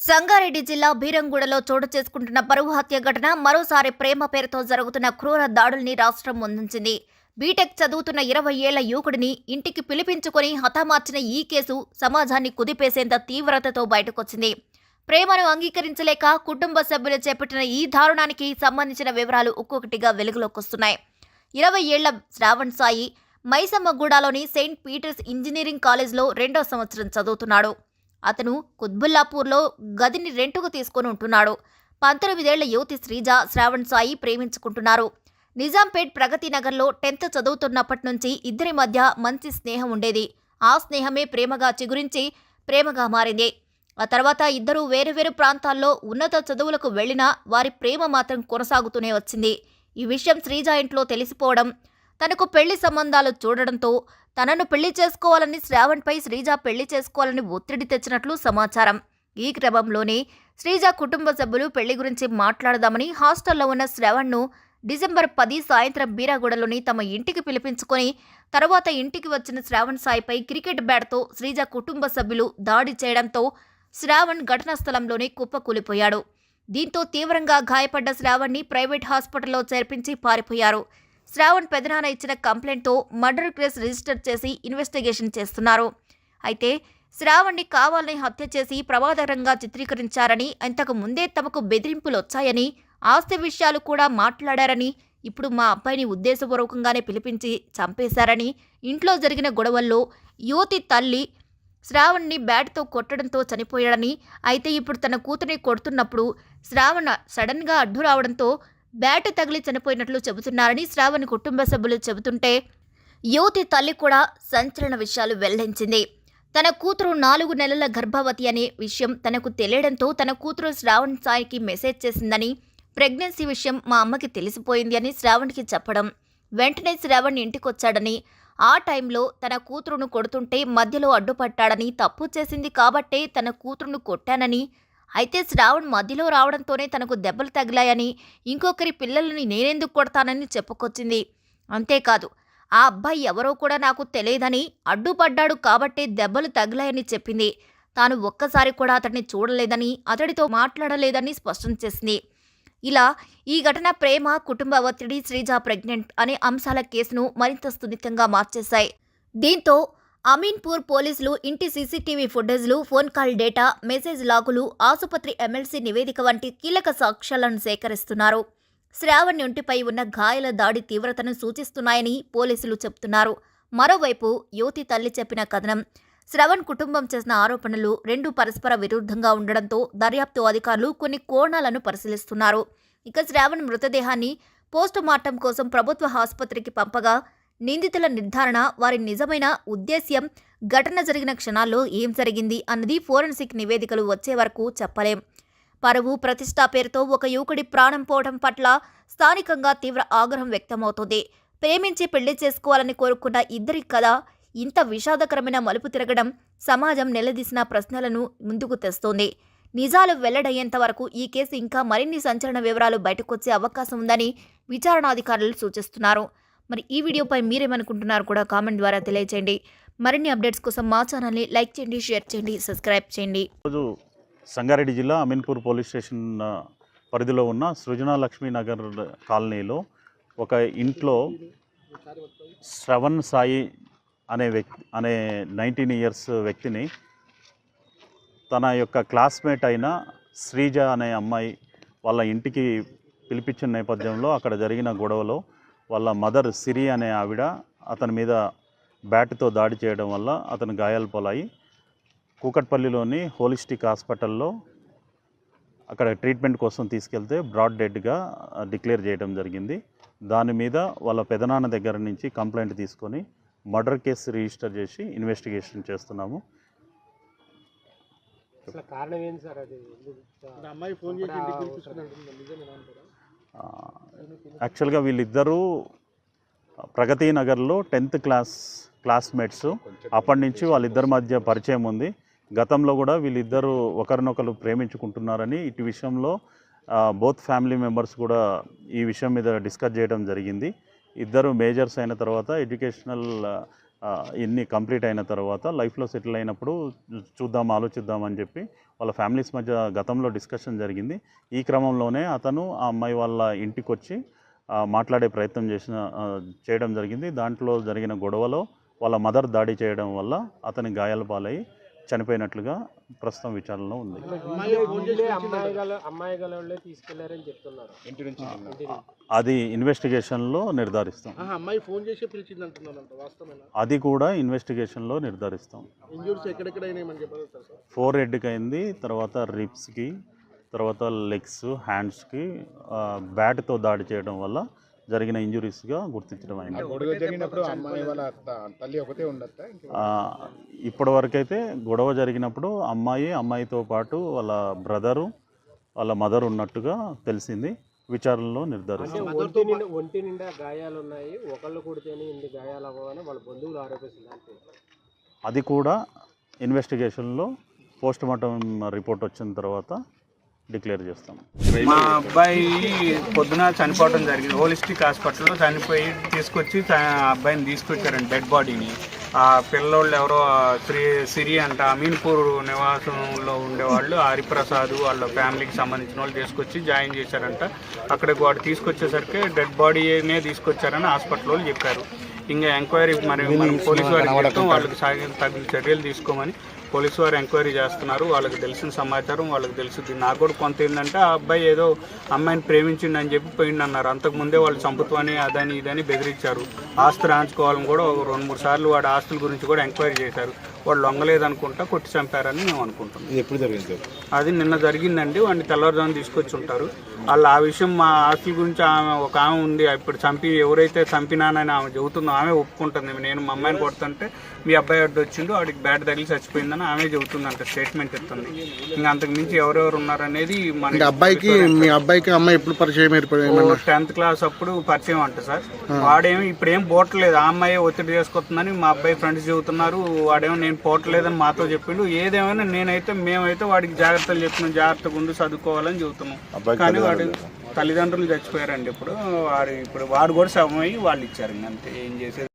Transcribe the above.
సంగారెడ్డి జిల్లా బీరంగూడలో చోటు చేసుకుంటున్న పరువు హత్య ఘటన మరోసారి ప్రేమ పేరుతో జరుగుతున్న క్రూర దాడుల్ని రాష్ట్రం ముందుంచింది. బీటెక్ చదువుతున్న ఇరవై ఏళ్ళ యువకుడిని ఇంటికి పిలిపించుకొని హతమార్చిన ఈ కేసు సమాజాన్ని కుదిపేసేంత తీవ్రతతో బయటకొచ్చింది. ప్రేమను అంగీకరించలేక కుటుంబ సభ్యులు చేపట్టిన ఈ దారుణానికి సంబంధించిన వివరాలు ఒక్కొక్కటిగా వెలుగులోకొస్తున్నాయి. ఇరవై ఏళ్ళ శ్రావణ్ సాయి మైసమ్మగూడలోని సెయింట్ పీటర్స్ ఇంజనీరింగ్ కాలేజ్లో రెండో సంవత్సరం చదువుతున్నాడు. అతను కుత్బుల్లాపూర్లో గదిని రెంటుకు తీసుకొని ఉంటున్నాడు. పంతొమ్మిదేళ్ళ యువతి శ్రీజ శ్రావణ్ సాయి ప్రేమించుకుంటున్నారు. నిజాంపేట్ ప్రగతి నగర్లో టెన్త్ చదువుతున్నప్పటి నుంచి ఇద్దరి మధ్య మంచి స్నేహం ఉండేది. ఆ స్నేహమే ప్రేమగా చిగురించి ప్రేమగా మారింది. ఆ తర్వాత ఇద్దరూ వేరు వేరు ప్రాంతాల్లో ఉన్నత చదువులకు వెళ్ళినా వారి ప్రేమ మాత్రం కొనసాగుతూనే వచ్చింది. ఈ విషయం శ్రీజ ఇంట్లో తెలిసిపోవడం తనకు పెళ్ళి సంబంధాలు చూడడంతో తనను పెళ్ళి చేసుకోవాలని శ్రావణ్పై శ్రీజ పెళ్ళి చేసుకోవాలని ఒత్తిడి తెచ్చినట్లు సమాచారం. ఈ క్రమంలోనే శ్రీజ కుటుంబ సభ్యులు పెళ్ళి గురించి మాట్లాడదామని హాస్టల్లో ఉన్న శ్రవణ్ను డిసెంబర్ పది సాయంత్రం బీరాగూడలోని తమ ఇంటికి పిలిపించుకొని తర్వాత ఇంటికి వచ్చిన శ్రావణ్ సాయిపై క్రికెట్ బ్యాట్తో శ్రీజ కుటుంబ సభ్యులు దాడి చేయడంతో శ్రావణ్ ఘటనా స్థలంలోనే కుప్పకూలిపోయాడు. దీంతో తీవ్రంగా గాయపడ్డ శ్రావణ్ని ప్రైవేట్ హాస్పిటల్లో చేర్పించి పారిపోయారు. శ్రావణ్ పెదనాన్న ఇచ్చిన కంప్లైంట్తో మర్డర్ కేసు రిజిస్టర్ చేసి ఇన్వెస్టిగేషన్ చేస్తున్నారు. అయితే శ్రావణ్ని కావాలని హత్య చేసి ప్రమాదకరంగా చిత్రీకరించారని అంతకు ముందే తమకు బెదిరింపులు వచ్చాయని ఆస్తి విషయాలు కూడా మాట్లాడారని ఇప్పుడు మా అబ్బాయిని ఉద్దేశపూర్వకంగానే పిలిపించి చంపేశారని ఇంట్లో జరిగిన గొడవల్లో యువతి తల్లి శ్రావణ్ని బ్యాట్తో కొట్టడంతో చనిపోయాడని అయితే ఇప్పుడు తన కూతురిని కొడుతున్నప్పుడు శ్రావణ్ సడన్గా అడ్డు రావడంతో బ్యాట్ తగిలి చనిపోయినట్లు చెబుతున్నారని శ్రావణ్ కుటుంబ సభ్యులు చెబుతుంటే యువతి తల్లి కూడా సంచలన విషయాలు వెల్లడించింది. తన కూతురు నాలుగు నెలల గర్భవతి అనే విషయం తనకు తెలియడంతో తన కూతురు శ్రావణ్ సాయికి మెసేజ్ చేసిందని ప్రెగ్నెన్సీ విషయం మా అమ్మకి తెలిసిపోయింది అని శ్రావణ్కి చెప్పడం వెంటనే శ్రావణ్ ఇంటికొచ్చాడని ఆ టైంలో తన కూతురును కొడుతుంటే మధ్యలో అడ్డుపట్టాడని తప్పు చేసింది కాబట్టే తన కూతురును కొట్టానని అయితే శ్రావణ్ మధ్యలో రావడంతోనే తనకు దెబ్బలు తగిలాయని ఇంకొకరి పిల్లలని నేనెందుకు కొడతానని చెప్పుకొచ్చింది. అంతేకాదు ఆ అబ్బాయి ఎవరో కూడా నాకు తెలియదని అడ్డుపడ్డాడు కాబట్టే దెబ్బలు తగిలాయని చెప్పింది. తాను ఒక్కసారి కూడా అతన్ని చూడలేదని అతడితో మాట్లాడలేదని స్పష్టం చేసింది. ఇలా ఈ ఘటన ప్రేమ కుటుంబ ఒత్తిడి శ్రీజ ప్రెగ్నెంట్ అనే అంశాల కేసును మరింత సున్నితంగా మార్చేశాయి. దీంతో అమీన్పూర్ పోలీసులు ఇంటి సీసీటీవీ ఫుటేజ్లు ఫోన్ కాల్ డేటా మెసేజ్ లాకులు ఆసుపత్రి ఎమ్మెల్సీ నివేదిక వంటి కీలక సాక్ష్యాలను సేకరిస్తున్నారు. శ్రావణ్ ఒంటిపై ఉన్న గాయాల దాడి తీవ్రతను సూచిస్తున్నాయని పోలీసులు చెబుతున్నారు మరోవైపు యువతి తల్లి చెప్పిన కథనం శ్రవణ్ కుటుంబం చేసిన ఆరోపణలు రెండు పరస్పర విరుద్ధంగా ఉండడంతో దర్యాప్తు అధికారులు కొన్ని కోణాలను పరిశీలిస్తున్నారు. ఇక శ్రావణ్ మృతదేహాన్ని పోస్టుమార్టం కోసం ప్రభుత్వ ఆసుపత్రికి పంపగా నిందితుల నిర్ధారణ వారి నిజమైన ఉద్దేశ్యం ఘటన జరిగిన క్షణాల్లో ఏం జరిగింది అన్నది ఫోరెన్సిక్ నివేదికలు వచ్చే వరకు చెప్పలేం. పరువు ప్రతిష్ట పేరుతో ఒక యువకుడి ప్రాణం పోవడం పట్ల స్థానికంగా తీవ్ర ఆగ్రహం వ్యక్తమవుతుంది. ప్రేమించి పెళ్ళి చేసుకోవాలని కోరుకున్న ఇద్దరి కథ ఇంత విషాదకరమైన మలుపు తిరగడం సమాజం నిలదీసిన ప్రశ్నలను ముందుకు తెస్తోంది. నిజాలు వెల్లడయ్యేంత వరకు ఈ కేసు ఇంకా మరిన్ని సంచలన వివరాలు బయటకొచ్చే అవకాశం ఉందని విచారణాధికారులు సూచిస్తున్నారు. మరి ఈ వీడియోపై మీరేమనుకుంటున్నారు కూడా కామెంట్ ద్వారా తెలియచేయండి. మరిన్ని అప్డేట్స్ కోసం మా ఛానల్ని లైక్ చేయండి షేర్ చేయండి సబ్స్క్రైబ్ చేయండి. ఈరోజు సంగారెడ్డి జిల్లా అమీన్పూర్ పోలీస్ స్టేషన్ పరిధిలో ఉన్న సృజన లక్ష్మీ నగర్ కాలనీలో ఒక ఇంట్లో శ్రవణ్ సాయి అనే వ్యక్తి అనే నైన్టీన్ ఇయర్స్ వ్యక్తిని తన యొక్క క్లాస్మేట్ అయిన శ్రీజ అనే అమ్మాయి వాళ్ళ ఇంటికి పిలిపించిన నేపథ్యంలో అక్కడ జరిగిన గొడవలో వాళ్ళ మదర్ సిరి అనే ఆవిడ అతని మీద బ్యాట్తో దాడి చేయడం వల్ల అతను గాయాలు పోలాయి కూకట్పల్లిలోని హోలిస్టిక్ హాస్పిటల్లో అక్కడ ట్రీట్మెంట్ కోసం తీసుకెళ్తే బ్రాడ్ డెడ్గా డిక్లేర్ చేయడం జరిగింది. దాని మీద వాళ్ళ పెదనాన్న దగ్గర నుంచి కంప్లైంట్ తీసుకొని మర్డర్ కేసు రిజిస్టర్ చేసి ఇన్వెస్టిగేషన్ చేస్తున్నాము. అసలు కారణం ఏంటి సార్ అది? అమ్మాయి ఫోన్ చేసి యాక్చువల్గా వీళ్ళిద్దరూ ప్రగతి నగర్లో టెన్త్ క్లాస్ క్లాస్మేట్స్. అప్పటి నుంచి వాళ్ళిద్దరి మధ్య పరిచయం ఉంది. గతంలో కూడా వీళ్ళిద్దరూ ఒకరినొకరు ప్రేమించుకుంటున్నారని ఇటు విషయంలో బోత్ ఫ్యామిలీ మెంబర్స్ కూడా ఈ విషయం మీద డిస్కస్ చేయడం జరిగింది. ఇద్దరు మేజర్స్ అయిన తర్వాత ఎడ్యుకేషనల్ ఇన్ని కంప్లీట్ అయిన తర్వాత లైఫ్లో సెటిల్ అయినప్పుడు చూద్దాం ఆలోచిద్దాం అని చెప్పి వాళ్ళ ఫ్యామిలీస్ మధ్య గతంలో డిస్కషన్ జరిగింది. ఈ క్రమంలోనే అతను ఆ అమ్మాయి వాళ్ళ ఇంటికి వచ్చి మాట్లాడే ప్రయత్నం చేసిన చేయడం జరిగింది. దాంట్లో జరిగిన గొడవలో వాళ్ళ మదర్ దాడి చేయడం వల్ల అతని గాయాల పాలై చనిపోయినట్లుగా ప్రస్తుతం విచారణలో ఉంది. అది ఇన్వెస్టిగేషన్లో నిర్ధారిస్తాం. అది కూడా ఇన్వెస్టిగేషన్లో నిర్ధారిస్తాం. ఫోర్ హెడ్కి అయింది తర్వాత రిప్స్కి తర్వాత లెగ్స్ హ్యాండ్స్కి బ్యాట్తో దాడి చేయడం వల్ల జరిగిన ఇంజురీస్గా గుర్తించడం అయింది. ఇప్పటి వరకైతే గొడవ జరిగినప్పుడు అమ్మాయి అమ్మాయితో పాటు వాళ్ళ బ్రదరు వాళ్ళ మదర్ ఉన్నట్టుగా తెలిసింది విచారణలో అంటే నిర్ధారిస్తాం ఒంటి నిండా ఒంటి నిండా గాయాలు ఉన్నాయి ఒకళ్ళు కొడితేనే ఇన్ని గాయాలు అవ్వని వాళ్ళ బంధువులు ఆరోపిస్తున్నారు అది కూడా ఇన్వెస్టిగేషన్లో పోస్ట్ మార్టం రిపోర్ట్ వచ్చిన తర్వాత డిక్లేర్ చేస్తాం. మా అబ్బాయి పొద్దున చనిపోవడం జరిగింది. హోలిస్టిక్ హాస్పిటల్లో చనిపోయి తీసుకొచ్చి అబ్బాయిని తీసుకొచ్చారండి డెడ్ బాడీని. ఆ పిల్లోళ్ళు ఎవరో శ్రీ సిరి అంట అమీన్పూర్ నివాసంలో ఉండేవాళ్ళు హరిప్రసాద్ వాళ్ళ ఫ్యామిలీకి సంబంధించిన వాళ్ళు తీసుకొచ్చి జాయిన్ చేశారంట. అక్కడికి వాడు తీసుకొచ్చేసరికి డెడ్ బాడీనే తీసుకొచ్చారని హాస్పిటల్ వాళ్ళు చెప్పారు. ఇంకా ఎంక్వైరీ మరి మనం పోలీసు వారికి వాళ్ళకి సాగిన తగిన చర్యలు తీసుకోమని పోలీసు వారు ఎంక్వైరీ చేస్తున్నారు వాళ్ళకి తెలిసిన సమాచారం వాళ్ళకి తెలుసుద్ది. నాకు కూడా కొంత ఏంటంటే ఆ అబ్బాయి ఏదో అమ్మాయిని ప్రేమించిండు అని చెప్పి పోయిండు అన్నారు. అంతకుముందే వాళ్ళు చంపుతామని అదని ఇదని బెదిరించారు. ఆస్తి రాంచుకోవాలని కూడా ఒక రెండు మూడు సార్లు వాడి ఆస్తుల గురించి కూడా ఎంక్వైరీ చేశారు. వాళ్ళు లొంగలేదనుకుంటా కొట్టి చంపారని మేము అనుకుంటున్నాం. ఎప్పుడు జరిగింది అది నిన్న జరిగిందండి. వాడిని తెల్లవారుజామున తీసుకొచ్చి ఉంటారు. వాళ్ళు ఆ విషయం మా ఆస్తుల గురించి ఆమె ఒక ఆమె ఉంది. ఇప్పుడు చంపి ఎవరైతే చంపినానని ఆమె చెబుతుందో ఆమె ఒప్పుకుంటుంది. నేను మా అమ్మాయిని కొడుతుంటే మీ అబ్బాయి అడ్డు వచ్చిండు వాడికి బ్యాట్ తగిలి చచ్చిపోయిందని ఆమె చెబుతుందంట స్టేట్మెంట్ ఇస్తుంది. ఇంకా అంతకు మించి ఎవరెవరు ఉన్నారనేది అంటే అబ్బాయికి మీ అబ్బాయికి అమ్మాయి ఎప్పుడు పరిచయం ఏర్పడి టెన్త్ క్లాస్ అప్పుడు పరిచయం అంట సార్. వాడేమి ఇప్పుడు ఏం పోవట్లేదు. ఆ అమ్మాయి ఒత్తిడి చేసుకొస్తుందని మా అబ్బాయి ఫ్రెండ్స్ చెబుతున్నారు. వాడేమో నేను పోవట్లేదని మాతో చెప్పిండు. ఏదేమైనా నేనైతే మేమైతే వాడికి జాగ్రత్తలు చెప్పిన జాగ్రత్తగా ఉండి చదువుకోవాలని చెబుతున్నాం. కానీ వాడు తల్లిదండ్రులు చచ్చిపోయారండి ఇప్పుడు. వాడు ఇప్పుడు వాడు కూడా అయ్యి వాళ్ళు ఇచ్చారు. ఇంక అంతే. ఏం చేసేది?